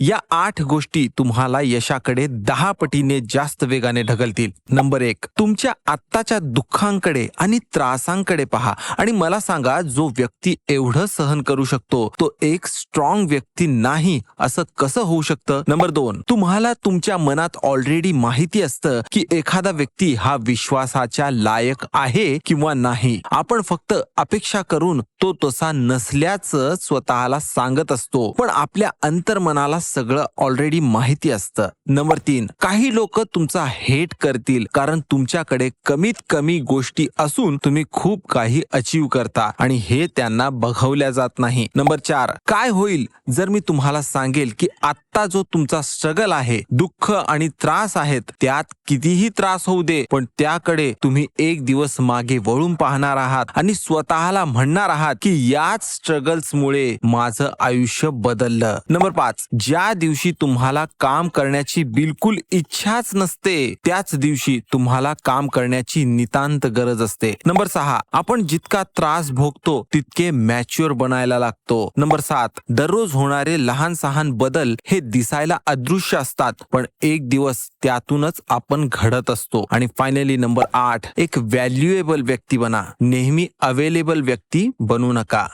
या आठ गोष्टी तुम्हाला यशाकडे दहा पटीने जास्त वेगाने ढकलतील. नंबर एक तुमच्या आत्ताच्या दुःखांकडे आणि त्रासांकडे पहा आणि मला सांगा जो व्यक्ती एवढं सहन करू शकतो तो एक स्ट्रॉंग व्यक्ती नाही असं कसं होऊ शकतं? नंबर दोन तुम्हाला तुमच्या मनात ऑलरेडी माहिती असतं की एखादा व्यक्ती हा विश्वासाच्या लायक आहे किंवा नाही. आपण फक्त अपेक्षा करून तो तसा नसल्याचं स्वतःला सांगत असतो. पण आपल्या अंतर्मनाला सगळं ऑलरेडी माहिती असतं. नंबर तीन काही लोक तुमचा हेट करतील कारण तुमच्याकडे कमीत कमी गोष्टी असून तुम्ही खूप काही अचीव करता आणि हे त्यांना बघवल्या जात नाही. नंबर चार काय होईल जर मी तुम्हाला सांगेल की आत्ता जो तुमचा स्ट्रगल आहे दुःख आणि त्रास आहेत त्यात कितीही त्रास होऊ दे पण त्याकडे तुम्ही एक दिवस मागे वळून पाहणार आहात आणि स्वतःला म्हणणार आहात की याच स्ट्रगल्स मुळे माझं आयुष्य बदललं. नंबर पाच ज्या दिवशी तुम्हाला काम करण्याची बिलकुल इच्छाच नसते त्याच दिवशी तुम्हाला काम करण्याची नितांत गरज असते. नंबर सहा आपण जितका त्रास भोगतो तितके मॅच्युअर बनायला लागतो. नंबर सात दररोज होणारे लहान सहान बदल हे दिसायला अदृश्य असतात पण एक दिवस त्यातूनच आपण घडत असतो. आणि फायनली नंबर आठ एक व्हॅल्युएबल व्यक्ती बना. नेहमी अवेलेबल व्यक्ती बनू नका.